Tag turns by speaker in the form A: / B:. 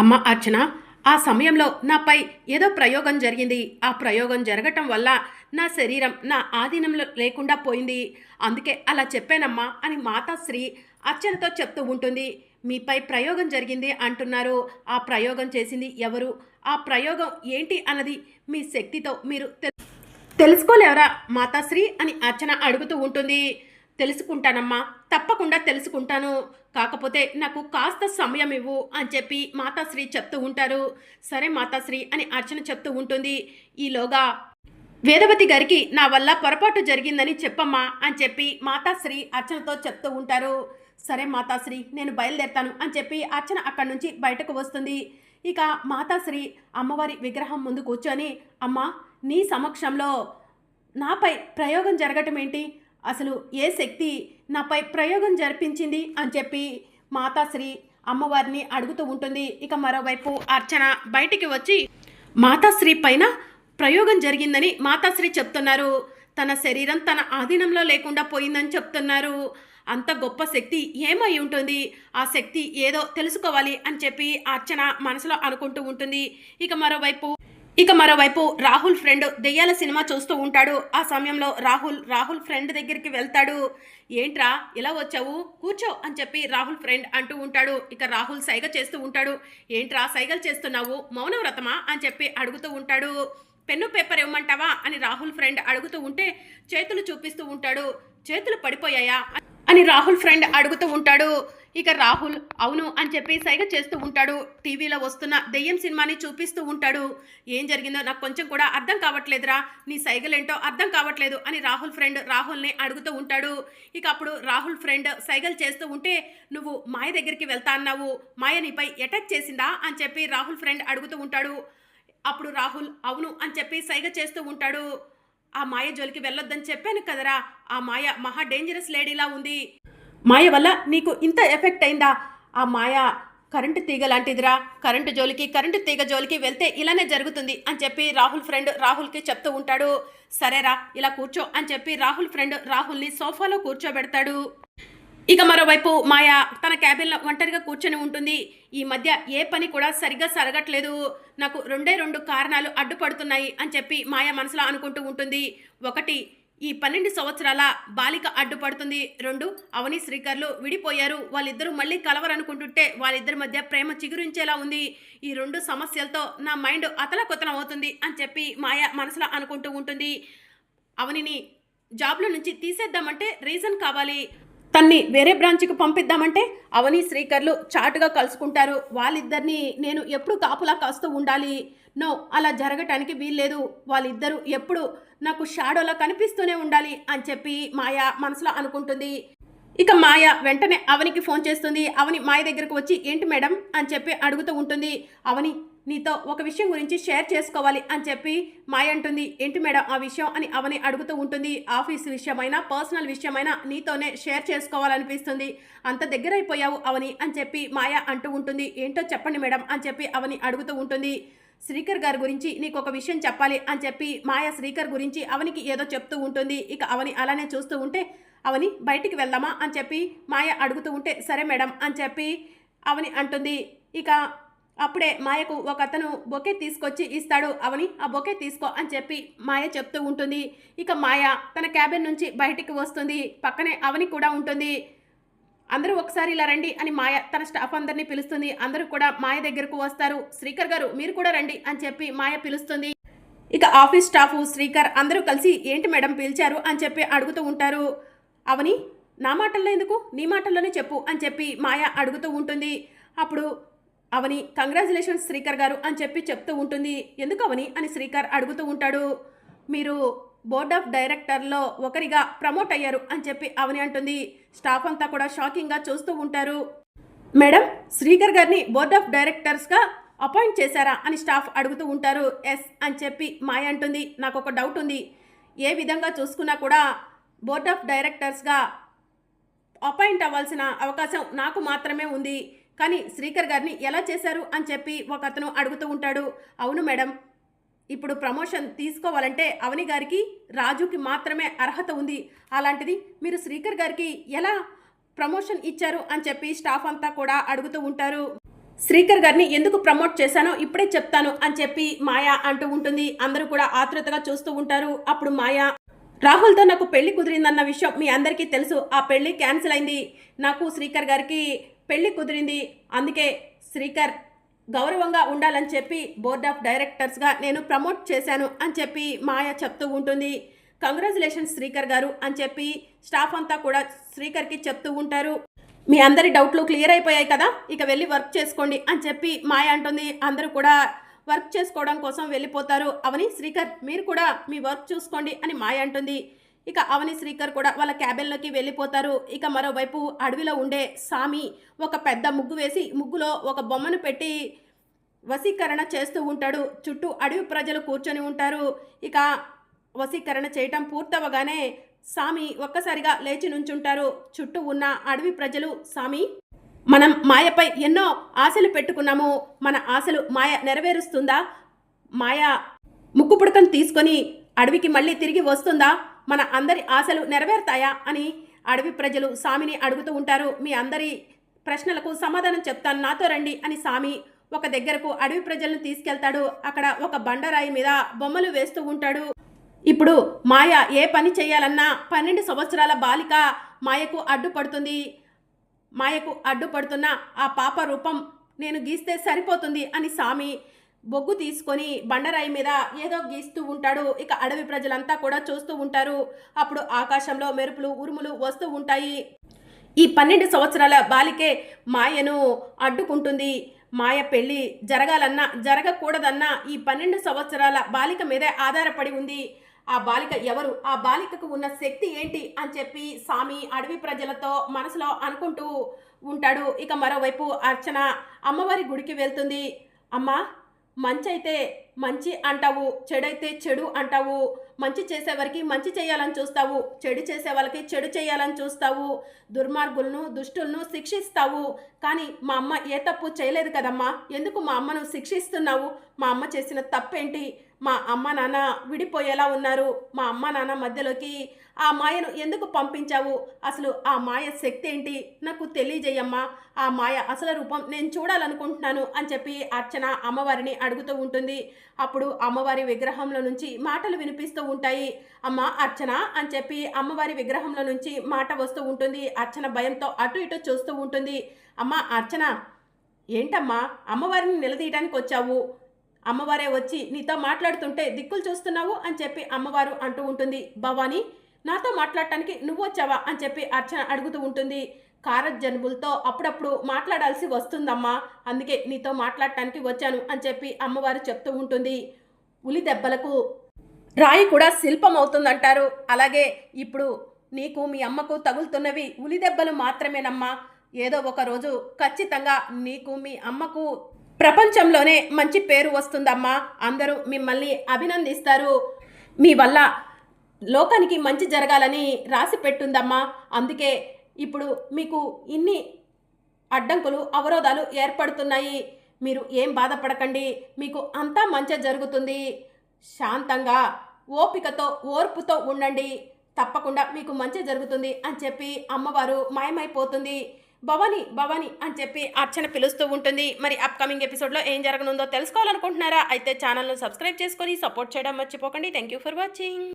A: అమ్మ అర్చన ఆ సమయంలో నాపై ఏదో ప్రయోగం జరిగింది. ఆ ప్రయోగం జరగటం వల్ల నా శరీరం నా ఆధీనంలో లేకుండా పోయింది. అందుకే అలా చెప్పానమ్మా అని మాతాశ్రీ అర్చనతో చెప్తూ ఉంటుంది. మీపై ప్రయోగం జరిగింది అంటున్నారు. ఆ ప్రయోగం చేసింది ఎవరు? ఆ ప్రయోగం ఏంటి అన్నది మీ శక్తితో మీరు తెలుసుకోలేవరా మాతాశ్రీ అని అర్చన అడుగుతూ ఉంటుంది. తెలుసుకుంటానమ్మా తప్పకుండా తెలుసుకుంటాను. కాకపోతే నాకు కాస్త సమయం ఇవ్వు అని చెప్పి మాతాశ్రీ చెప్తూ ఉంటారు. సరే మాతాశ్రీ అని అర్చన చెప్తూ ఉంటుంది. ఈలోగా వేదవతి గారికి నా వల్ల పొరపాటు జరిగిందని చెప్పమ్మా అని చెప్పి మాతాశ్రీ అర్చనతో చెప్తూ ఉంటారు. సరే మాతాశ్రీ నేను బయలుదేరుతాను అని చెప్పి అర్చన అక్కడి నుంచి బయటకు వస్తుంది. ఇక మాతాశ్రీ అమ్మవారి విగ్రహం ముందు కూర్చొని అమ్మా నీ సమక్షంలో నాపై ప్రయోగం జరగటం ఏంటి? అసలు ఏ శక్తి నాపై ప్రయోగం జరిపించింది అని చెప్పి మాతాశ్రీ అమ్మవారిని అడుగుతూ ఉంటుంది. ఇక మరోవైపు అర్చన బయటికి వచ్చి మాతాశ్రీ పైన ప్రయోగం జరిగిందని మాతాశ్రీ చెప్తున్నారు. తన శరీరం తన ఆధీనంలో లేకుండా పోయిందని చెప్తున్నారు. అంత గొప్ప శక్తి ఏమై ఉంటుంది? ఆ శక్తి ఏదో తెలుసుకోవాలి అని చెప్పి అర్చన మనసులో అనుకుంటూ ఉంటుంది. ఇక మరోవైపు ఇక మరోవైపు రాహుల్ ఫ్రెండ్ దెయ్యాల సినిమా చూస్తూ ఉంటాడు. ఆ సమయంలో రాహుల్ రాహుల్ ఫ్రెండ్ దగ్గరికి వెళ్తాడు. ఏంట్రా ఇలా వచ్చావు? కూర్చో అని చెప్పి రాహుల్ ఫ్రెండ్ అంటూ ఉంటాడు. ఇక రాహుల్ సైగ చేస్తూ ఉంటాడు. ఏంట్రా సైగలు చేస్తున్నావు? మౌనవ్రతమా? అని చెప్పి అడుగుతూ ఉంటాడు. పెన్ను పేపర్ ఇవ్వమంటావా? అని రాహుల్ ఫ్రెండ్ అడుగుతూ ఉంటే చేతులు చూపిస్తూ ఉంటాడు. చేతులు పడిపోయాయా? అని రాహుల్ ఫ్రెండ్ అడుగుతూ ఉంటాడు. ఇక రాహుల్ అవును అని చెప్పి సైగ చేస్తూ ఉంటాడు. టీవీలో వస్తున్న దెయ్యం సినిమాని చూపిస్తూ ఉంటాడు. ఏం జరిగిందో నాకు కొంచెం కూడా అర్థం కావట్లేదురా. నీ సైగలేంటో అర్థం కావట్లేదు అని రాహుల్ ఫ్రెండ్ రాహుల్ని అడుగుతూ ఉంటాడు. ఇక అప్పుడు రాహుల్ ఫ్రెండ్ సైగలు చేస్తూ ఉంటే నువ్వు మాయ దగ్గరికి వెళ్తా అన్నావు. మాయ నీపై అటాక్ చేసిందా? అని చెప్పి రాహుల్ ఫ్రెండ్ అడుగుతూ ఉంటాడు. అప్పుడు రాహుల్ అవును అని చెప్పి సైగ చేస్తూ ఉంటాడు. ఆ మాయ జోలికి వెళ్ళొద్దని చెప్పాను కదరా. ఆ మాయ మహా డేంజరస్ లేడీలా ఉంది. మాయ వల్ల నీకు ఇంత ఎఫెక్ట్ అయిందా? ఆ మాయ కరెంటు తీగ లాంటిదిరా. కరెంటు జోలికి కరెంటు తీగ జోలికి వెళ్తే ఇలానే జరుగుతుంది అని చెప్పి రాహుల్ ఫ్రెండ్ రాహుల్కి చెప్తూ ఉంటాడు. సరేరా ఇలా కూర్చో అని చెప్పి రాహుల్ ఫ్రెండ్ రాహుల్ని సోఫాలో కూర్చోబెడతాడు. ఇక మరోవైపు మాయ తన క్యాబిన్లో ఒంటరిగా కూర్చొని ఉంటుంది. ఈ మధ్య ఏ పని కూడా సరిగ్గా సరగట్లేదు. నాకు రెండే రెండు కారణాలు అడ్డుపడుతున్నాయి అని చెప్పి మాయ మనసులో అనుకుంటూ ఉంటుంది. ఒకటి ఈ పన్నెండు సంవత్సరాల బాలిక అడ్డుపడుతుంది. రెండు అవని శ్రీకర్లు విడిపోయారు. వాళ్ళిద్దరూ మళ్ళీ కలవరనుకుంటుంటే వాళ్ళిద్దరి మధ్య ప్రేమ చిగురించేలా ఉంది. ఈ రెండు సమస్యలతో నా మైండ్ అతలకొతలం అవుతుంది అని చెప్పి మాయ మనసులో అనుకుంటూ ఉంటుంది. అవనిని జాబ్లో నుంచి తీసేద్దామంటే రీజన్ కావాలి. తన్ని వేరే బ్రాంచ్కి పంపిద్దామంటే అవని శ్రీకర్లు చాటుగా కలుసుకుంటారు. వాళ్ళిద్దరిని నేను ఎప్పుడు కాపులా కాస్తూ ఉండాలి. నో అలా జరగటానికి వీల్లేదు. వాళ్ళిద్దరూ ఎప్పుడు నాకు షాడోలా కనిపిస్తూనే ఉండాలి అని చెప్పి మాయ మనసులో అనుకుంటుంది. ఇక మాయ వెంటనే అవనికి ఫోన్ చేస్తుంది. అవని మాయ దగ్గరకు వచ్చి ఏంటి మేడం? అని చెప్పి అడుగుతూ ఉంటుంది. అవని నీతో ఒక విషయం గురించి షేర్ చేసుకోవాలి అని చెప్పి మాయ అంటుంది. ఏంటి మేడం ఆ విషయం? అని అవని అడుగుతూ ఉంటుంది. ఆఫీస్ విషయమైనా పర్సనల్ విషయమైనా నీతోనే షేర్ చేసుకోవాలనిపిస్తుంది. అంత దగ్గరైపోయావు అవని అని చెప్పి మాయ అంటూ ఉంటుంది. ఏంటో చెప్పండి మేడం అని చెప్పి అవని అడుగుతూ ఉంటుంది. శ్రీకర్ గారి గురించి నీకు ఒక విషయం చెప్పాలి అని చెప్పి మాయ శ్రీకర్ గురించి అవనికి ఏదో చెప్తూ ఉంటుంది. ఇక అవని అలానే చూస్తూ ఉంటే అవని బయటికి వెళ్దామా అని చెప్పి మాయ అడుగుతూ ఉంటే సరే మేడం అని చెప్పి అవని అంటుంది. ఇక అప్పుడే మాయకు ఒక అతను బొకే తీసుకొచ్చి ఇస్తాడు. అవని ఆ బొకే తీసుకో అని చెప్పి మాయ చెప్తూ ఉంటుంది. ఇక మాయ తన క్యాబిన్ నుంచి బయటికి వస్తుంది. పక్కనే అవని కూడా ఉంటుంది. అందరూ ఒకసారి ఇలా రండి అని మాయ తన స్టాఫ్ అందరినీ పిలుస్తుంది. అందరూ కూడా మాయ దగ్గరకు వస్తారు. శ్రీకర్ గారు మీరు కూడా రండి అని చెప్పి మాయ పిలుస్తుంది. ఇక ఆఫీస్ స్టాఫ్ శ్రీకర్ అందరూ కలిసి ఏంటి మేడం పిలిచారు? అని చెప్పి అడుగుతూ ఉంటారు. అవని నా మాటల్లో ఎందుకు? నీ మాటల్లోనే చెప్పు అని చెప్పి మాయ అడుగుతూ ఉంటుంది. అప్పుడు అవని కంగ్రాచులేషన్స్ శ్రీకర్ గారు అని చెప్పి చెప్తూ ఉంటుంది. ఎందుకు అవని? అని శ్రీకర్ అడుగుతూ ఉంటాడు. మీరు బోర్డ్ ఆఫ్ డైరెక్టర్లో ఒకరిగా ప్రమోట్ అయ్యారు అని చెప్పి అవని అంటుంది. స్టాఫ్ అంతా కూడా షాకింగ్గా చూస్తూ ఉంటారు. మేడం శ్రీకర్ గారిని బోర్డ్ ఆఫ్ డైరెక్టర్స్గా అపాయింట్ చేశారా అని స్టాఫ్ అడుగుతూ ఉంటారు. ఎస్ అని చెప్పి మాయ అంటుంది. నాకు ఒక డౌట్ ఉంది. ఏ విధంగా చూసుకున్నా కూడా బోర్డ్ ఆఫ్ డైరెక్టర్స్గా అపాయింట్ అవ్వాల్సిన అవకాశం నాకు మాత్రమే ఉంది. కానీ శ్రీకర్ గారిని ఎలా చేశారు అని చెప్పి ఒక అతను అడుగుతూ ఉంటాడు. అవును మేడం ఇప్పుడు ప్రమోషన్ తీసుకోవాలంటే అవని గారికి రాజుకి మాత్రమే అర్హత ఉంది. అలాంటిది మీరు శ్రీకర్ గారికి ఎలా ప్రమోషన్ ఇచ్చారు అని చెప్పి స్టాఫ్ అంతా కూడా అడుగుతూ ఉంటారు. శ్రీకర్ గారిని ఎందుకు ప్రమోట్ చేశానో ఇప్పుడే చెప్తాను అని చెప్పి మాయా అంటూ ఉంటుంది. అందరూ కూడా ఆతృతగా చూస్తూ ఉంటారు. అప్పుడు మాయా రాహుల్తో నాకు పెళ్ళి కుదిరిందన్న విషయం మీ అందరికీ తెలుసు. ఆ పెళ్ళి క్యాన్సిల్ అయింది. నాకు శ్రీకర్ గారికి పెళ్ళి కుదిరింది. అందుకే శ్రీకర్ గౌరవంగా ఉండాలని చెప్పి బోర్డ్ ఆఫ్ డైరెక్టర్స్గా నేను ప్రమోట్ చేశాను అని చెప్పి మాయ చెప్తూ ఉంటుంది. కంగ్రాచులేషన్స్ శ్రీకర్ గారు అని చెప్పి స్టాఫ్ అంతా కూడా శ్రీకర్కి చెప్తూ ఉంటారు. మీ అందరి డౌట్లు క్లియర్ అయిపోయాయి కదా? ఇక వెళ్ళి వర్క్ చేసుకోండి అని చెప్పి మాయ అంటుంది. అందరూ కూడా వర్క్ చేసుకోవడం కోసం వెళ్ళిపోతారు. అవని శ్రీకర్ మీరు కూడా మీ వర్క్ చూసుకోండి అని మాయ అంటుంది. ఇక అవని శ్రీకర్ కూడా వాళ్ళ క్యాబిన్లోకి వెళ్ళిపోతారు. ఇక మరోవైపు అడవిలో ఉండే సామి ఒక పెద్ద ముగ్గు వేసి ముగ్గులో ఒక బొమ్మను పెట్టి వశీకరణ చేస్తూ ఉంటాడు. చుట్టూ అడవి ప్రజలు కూర్చొని ఉంటారు. ఇక వశీకరణ చేయటం పూర్తవగానే సామి ఒక్కసారిగా లేచి నుంచుంటారు. చుట్టూ ఉన్న అడవి ప్రజలు సామి మనం మాయపై ఎన్నో ఆశలు పెట్టుకున్నాము. మన ఆశలు మాయ నెరవేరుస్తుందా? మాయ ముక్కు పుడకను తీసుకొని అడవికి మళ్ళీ తిరిగి వస్తుందా? మన అందరి ఆశలు నెరవేరుతాయా అని అడవి ప్రజలు సామిని అడుగుతూ ఉంటారు. మీ అందరి ప్రశ్నలకు సమాధానం చెప్తాను. నాతో రండి అని సామి ఒక దగ్గరకు అడవి ప్రజలను తీసుకెళ్తాడు. అక్కడ ఒక బండరాయి మీద బొమ్మలు వేస్తూ ఉంటాడు. ఇప్పుడు మాయ ఏ పని చేయాలన్నా పన్నెండు సంవత్సరాల బాలిక మాయకు అడ్డుపడుతుంది. మాయకు అడ్డుపడుతున్న ఆ పాప రూపం నేను గీస్తే సరిపోతుంది అని సామి బొగ్గు తీసుకొని బండరాయి మీద ఏదో గీస్తూ ఉంటాడు. ఇక అడవి ప్రజలంతా కూడా చూస్తూ ఉంటారు. అప్పుడు ఆకాశంలో మెరుపులు ఉరుములు వస్తూ ఉంటాయి. ఈ పన్నెండు సంవత్సరాల బాలికే మాయను అడ్డుకుంటుంది. మాయ పెళ్ళి జరగాలన్నా జరగకూడదన్నా ఈ పన్నెండు సంవత్సరాల బాలిక మీదే ఆధారపడి ఉంది. ఆ బాలిక ఎవరు? ఆ బాలికకు ఉన్న శక్తి ఏంటి? అని చెప్పి స్వామి అడవి ప్రజలతో మనసులో అనుకుంటూ ఉంటాడు. ఇక మరోవైపు అర్చన అమ్మవారి గుడికి వెళ్తుంది. అమ్మా మంచి అయితే మంచి అంటావు చెడైతే చెడు అంటావు. మంచి చేసేవారికి మంచి చేయాలని చూస్తావు చెడు చేసే వాళ్ళకి చెడు చేయాలని చూస్తావు. దుర్మార్గులను దుష్టులను శిక్షిస్తావు. కానీ మా అమ్మ ఏ తప్పు చేయలేదు కదమ్మా. ఎందుకు మా అమ్మను శిక్షిస్తున్నావు? మా అమ్మ చేసిన తప్పేంటి? మా అమ్మ నాన్న విడిపోయేలా ఉన్నారు. మా అమ్మ నాన్న మధ్యలోకి ఆ మాయను ఎందుకు పంపించావు? అసలు ఆ మాయ శక్తి ఏంటి? నాకు తెలియజేయమ్మా. ఆ మాయ అసలు రూపం నేను చూడాలనుకుంటున్నాను అని చెప్పి అర్చన అమ్మవారిని అడుగుతూ ఉంటుంది. అప్పుడు అమ్మవారి విగ్రహంలో నుంచి మాటలు వినిపిస్తూ ఉంటాయి. అమ్మ అర్చన అని చెప్పి అమ్మవారి విగ్రహంలో నుంచి మాట వస్తూ ఉంటుంది. అర్చన భయంతో అటు ఇటు చూస్తూ ఉంటుంది. అమ్మ అర్చన ఏంటమ్మా? అమ్మవారిని నిలదీయడానికి వచ్చావు. అమ్మవారే వచ్చి నీతో మాట్లాడుతుంటే దిక్కులు చూస్తున్నావు అని చెప్పి అమ్మవారు అంటూ ఉంటుంది. భవానీ నాతో మాట్లాడటానికి నువ్వు వచ్చావా అని చెప్పి అర్చన అడుగుతూ ఉంటుంది. కారజన్ములతో అప్పుడప్పుడు మాట్లాడాల్సి వస్తుందమ్మా అందుకే నీతో మాట్లాడటానికి వచ్చాను అని చెప్పి అమ్మవారు చెప్తూ ఉంటుంది. ఉలి దెబ్బలకు రాయి కూడా శిల్పం అవుతుందంటారు అలాగే ఇప్పుడు నీకు మీ అమ్మకు తగులుతున్నవి ఉలి దెబ్బలు మాత్రమేనమ్మా. ఏదో ఒక రోజు ఖచ్చితంగా నీకు మీ అమ్మకు ప్రపంచంలోనే మంచి పేరు వస్తుందమ్మా. అందరూ మిమ్మల్ని అభినందిస్తారు. మీ వల్ల లోకానికి మంచి జరగాలని రాసి పెట్టుందమ్మా. అందుకే ఇప్పుడు మీకు ఇన్ని అడ్డంకులు అవరోధాలు ఏర్పడుతున్నాయి. మీరు ఏం బాధపడకండి. మీకు అంతా మంచి జరుగుతుంది. శాంతంగా ఓపికతో ఓర్పుతో ఉండండి. తప్పకుండా మీకు మంచి జరుగుతుంది అని చెప్పి అమ్మవారు మాయమైపోతుంది. భవాని భవాని అని చెప్పి అర్చన పిలుస్తూ ఉంటుంది. మరి అప్కమింగ్ ఎపిసోడ్లో ఏం జరగనుందో తెలుసుకోవాలనుకుంటున్నారా? అయితే ఛానల్ను సబ్స్క్రైబ్ చేసుకొని సపోర్ట్ చేయడం మర్చిపోకండి. Thank you for watching